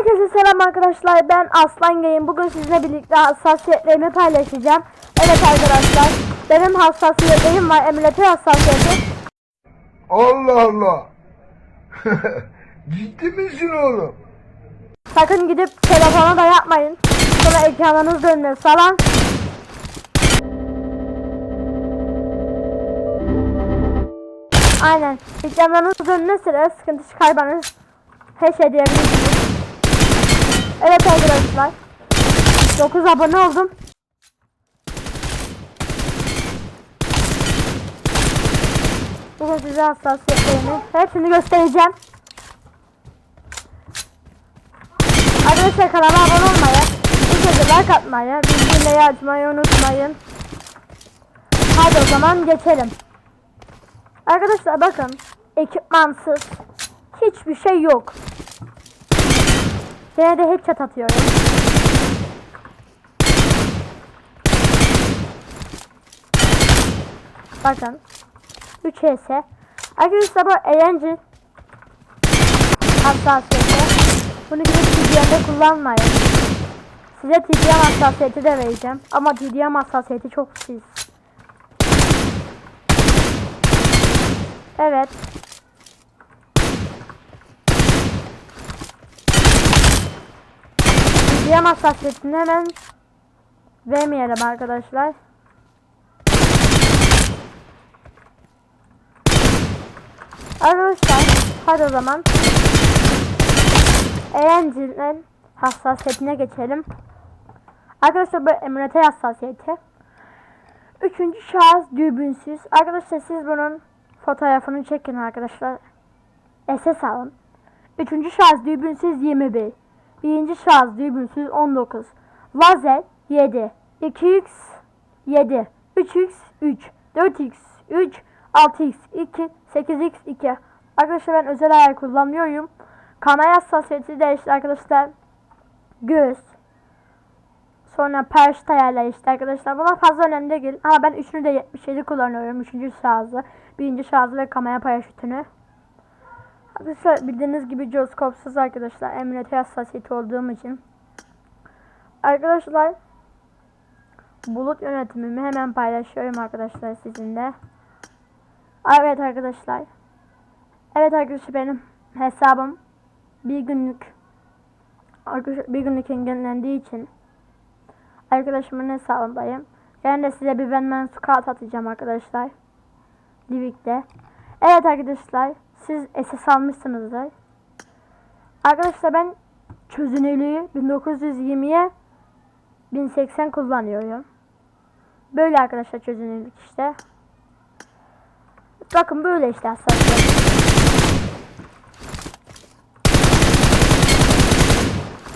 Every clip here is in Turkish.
Herkese selam arkadaşlar. Ben Aslan Gay'ım. Bugün sizinle birlikte hassasiyetlerimi paylaşacağım. Evet arkadaşlar. Benim hassasiyetlerim var. Emülatör hassasiyeti. Allah Allah. Ciddi misin oğlum? Sakın gidip telefona da yapmayın. Sonra ekranınız dönmez falan. Aynen. Ekranınız dönmezse sıkıntı çıkarmanız her şey diyebilirsiniz. Evet arkadaşlar. 9 abone oldum. Bugün size hassasiyetlerimi hepsini göstereceğim. Arkadaşlar kanala abone olmayı, kez like atmayı, bildirimleri açmayı unutmayın. Hadi o zaman geçelim. Arkadaşlar bakın, ekipmansız hiçbir şey yok. Yine de headshot atıyorum. Bakın. 3 HS. Arkadaşlar bu eğlence hassasiyeti. Bunu gidip TDM'de kullanmayın. Size TDM hassasiyeti de vereceğim. Ama TDM hassasiyeti çok pis. Evet. TDM hassasiyetini hemen vermeyelim arkadaşlar. Arkadaşlar hadi o zaman Eğlencenin hassasiyetine geçelim. Arkadaşlar bu emülatör hassasiyeti. Üçüncü şahıs dürbünsüz. Arkadaşlar siz bunun fotoğrafını çekin arkadaşlar. SS alın. Üçüncü şahıs dürbünsüz 21. Birinci şahıs dürbünsüz 19. Lazer 7. 2x 7. 3x 3. 4x 3. 6x 2. 8x 2. Arkadaşlar ben özel ayar kullanmıyorum. Kamera hassasiyeti de işte arkadaşlar göz. Sonra perşt ayarlar işte arkadaşlar. Bunlar fazla önemli değil. Ama ben üçünü de 77 kullanıyorum. Üçüncü şarjı. Birinci şarjı ve kamera paraşütünü. Arkadaşlar bildiğiniz gibi joskopsuz arkadaşlar. Emülatör hassasiyeti olduğum için. Arkadaşlar bulut yönetimimi hemen paylaşıyorum arkadaşlar sizinle. Evet arkadaşlar. Evet arkadaşlar benim hesabım bir günlük arkadaşlar bir günlük engellendiği için arkadaşımın hesabındayım. Ben de size bir Batman Scout atacağım arkadaşlar. Livik'te. Evet arkadaşlar siz SS almışsınızdır. Arkadaşlar ben çözünürlüğü 1920'ye 1080 kullanıyorum. Böyle arkadaşlar çözünürlük işte. Bakın böyle işte hassasiyet.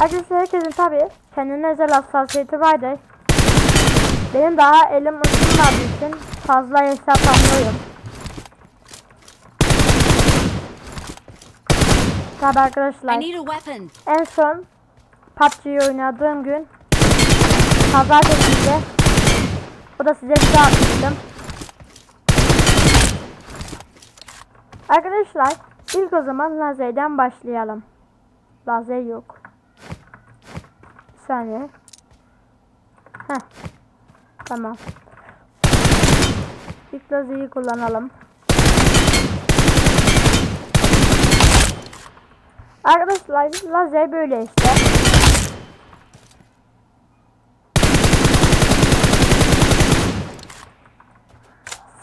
Arkadaşlar herkesin tabi kendine özel hassasiyeti vardır. Benim daha elim ısınmadığı için fazla hesap Tabi arkadaşlar en son PUBG'yi oynadığım gün Pazartesi'de Bu da size bir atmıştım. Arkadaşlar ilk o zaman lazerden başlayalım. Lazer yok. Bir saniye. Heh. Tamam. İlk lazeri kullanalım. Arkadaşlar lazer böyle işte.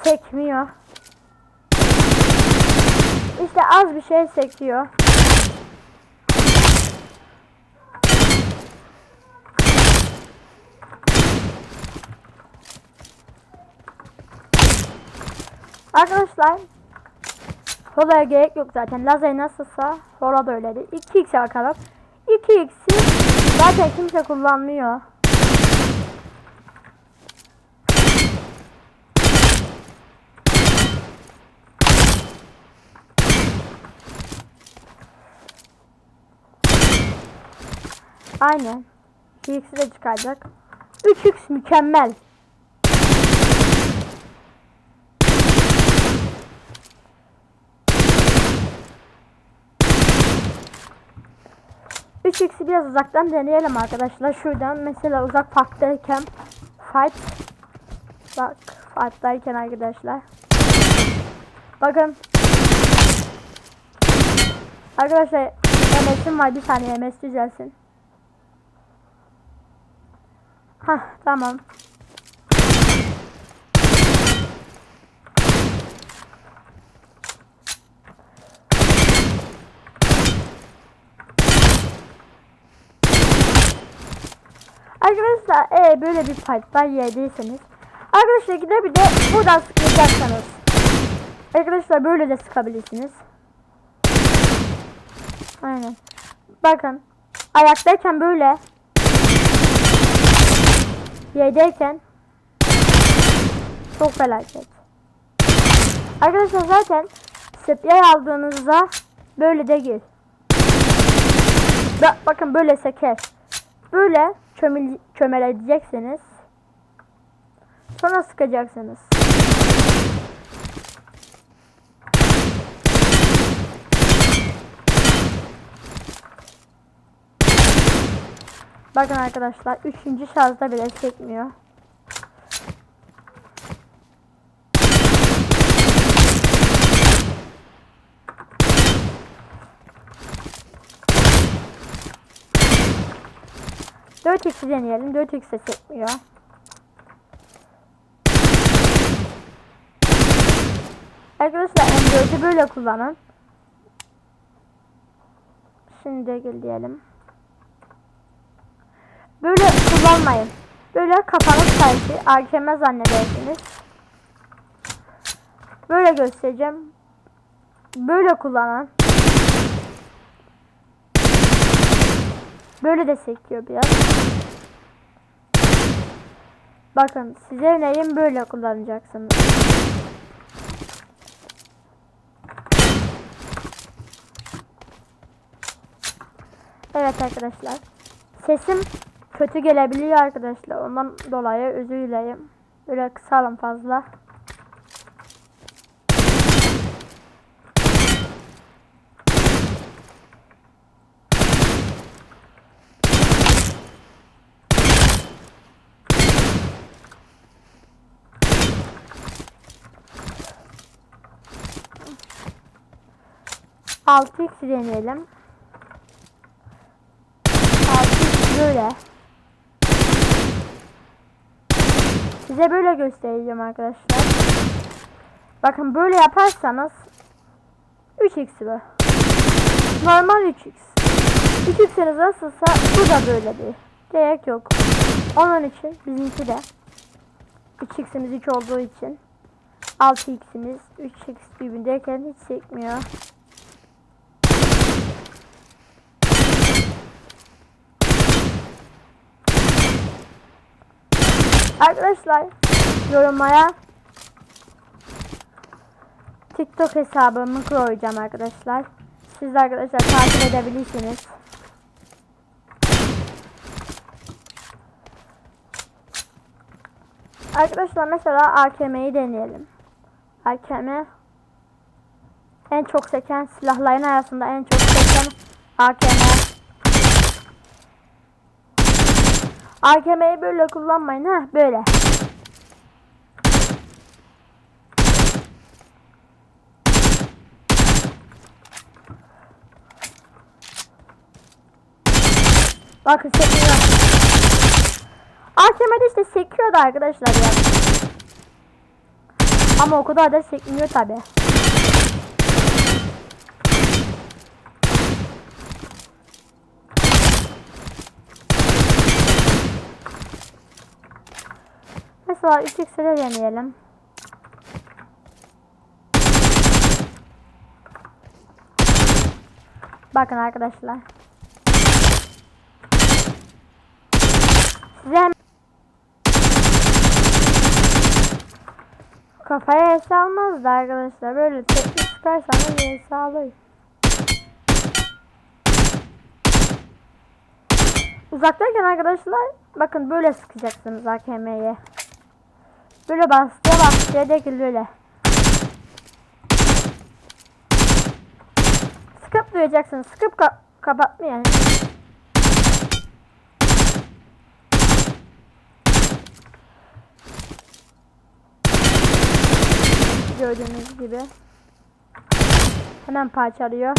Sekmiyor. İşte az bir şey sekiyor. Arkadaşlar Solaya gerek yok zaten. Lazer nasılsa sola da öyledir. 2x'e bakalım. 2x'i zaten kimse kullanmıyor. Aynen. 2x'i de çıkacak. 3x mükemmel. 3x'i biraz uzaktan deneyelim arkadaşlar. Şuradan mesela uzak parktayken fight bak fight'tayken arkadaşlar. Bakın. Arkadaşlar MS'im var bir saniye MS düzelsin. Hah tamam. Arkadaşlar eğer böyle bir fight'tan yerdeyseniz Arkadaşlar gide bir de buradan sıkacaksanız Arkadaşlar böyle de sıkabilirsiniz. Aynen. Bakın Ayaktayken böyle Yerdeyken Çok felaket. Arkadaşlar zaten Sprey aldığınızda Böyle değil Ba- Bakın böyle seker. Böyle çömel çömeleceksiniz. Sonra sıkacaksınız. Bakın arkadaşlar 3. şarjda bile çekmiyor. Dört x'i deneyelim. 4x de çekmiyor. Arkadaşlar M4'ü böyle kullanın. Şimdi gel diyelim. Böyle kullanmayın. Böyle kafanız sanki AKM zannedersiniz. Böyle göstereceğim. Böyle kullanın. Böyle de sekiyor biraz. Bakın size önerim böyle kullanacaksınız. Evet arkadaşlar. Sesim kötü gelebiliyor arkadaşlar. Ondan dolayı özür dilerim. Böyle kısalım fazla. Altı x deneyelim. Altı x böyle. Size böyle göstereceğim arkadaşlar. Bakın böyle yaparsanız 3x bu. Normal 3x. 3x'iniz nasılsa bu da böyledir. Gerek yok. Onun için bizimki de 3x'imiz 3 olduğu için 6x'imiz 3x birbirindeyken hiç çekmiyor. Arkadaşlar yorumlara TikTok hesabımı koyacağım arkadaşlar. Siz arkadaşlar takip edebilirsiniz. Arkadaşlar mesela AKM'yi deneyelim. AKM en çok seken silahların arasında en çok seken AKM. AKM'yi böyle kullanmayın ha böyle. Bakın sekiyor. AKM'de işte sekiyordu arkadaşlar ya. Ama o kadar da sekmiyor tabi. Mesela 3x'e de deneyelim. Bakın arkadaşlar. Size kafaya es almazdı arkadaşlar. Böyle teknik sıkarsanız es alır. Uzaktayken arkadaşlar bakın böyle sıkacaksınız AKM'ye. Böyle bastıya bastıya değil böyle. Sıkıp duyacaksın. Sıkıp ka kapatma yani. Gördüğünüz gibi. Hemen parçalıyor.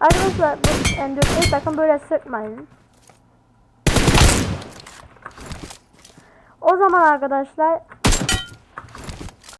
Arkadaşlar bu Ender takım böyle sıkmayın. O zaman arkadaşlar